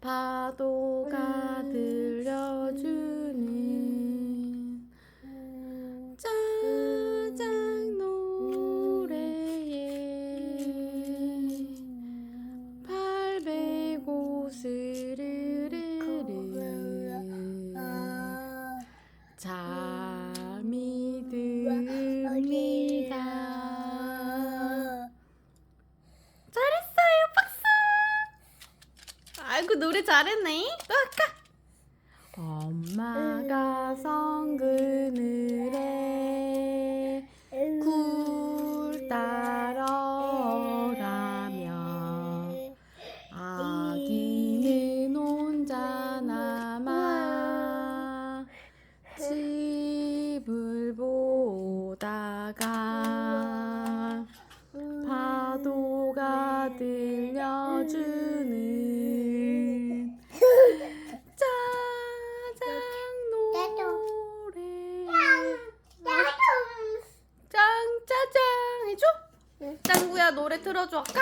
파도가 아이고, 노래 잘했네. 또 할까? 엄마가 선 그늘에 굴 따러 가면 아기는 혼자 남아 집을 보다가 파도가 들려주는 짜장 노래 짱구야 노래 틀어줘. 아까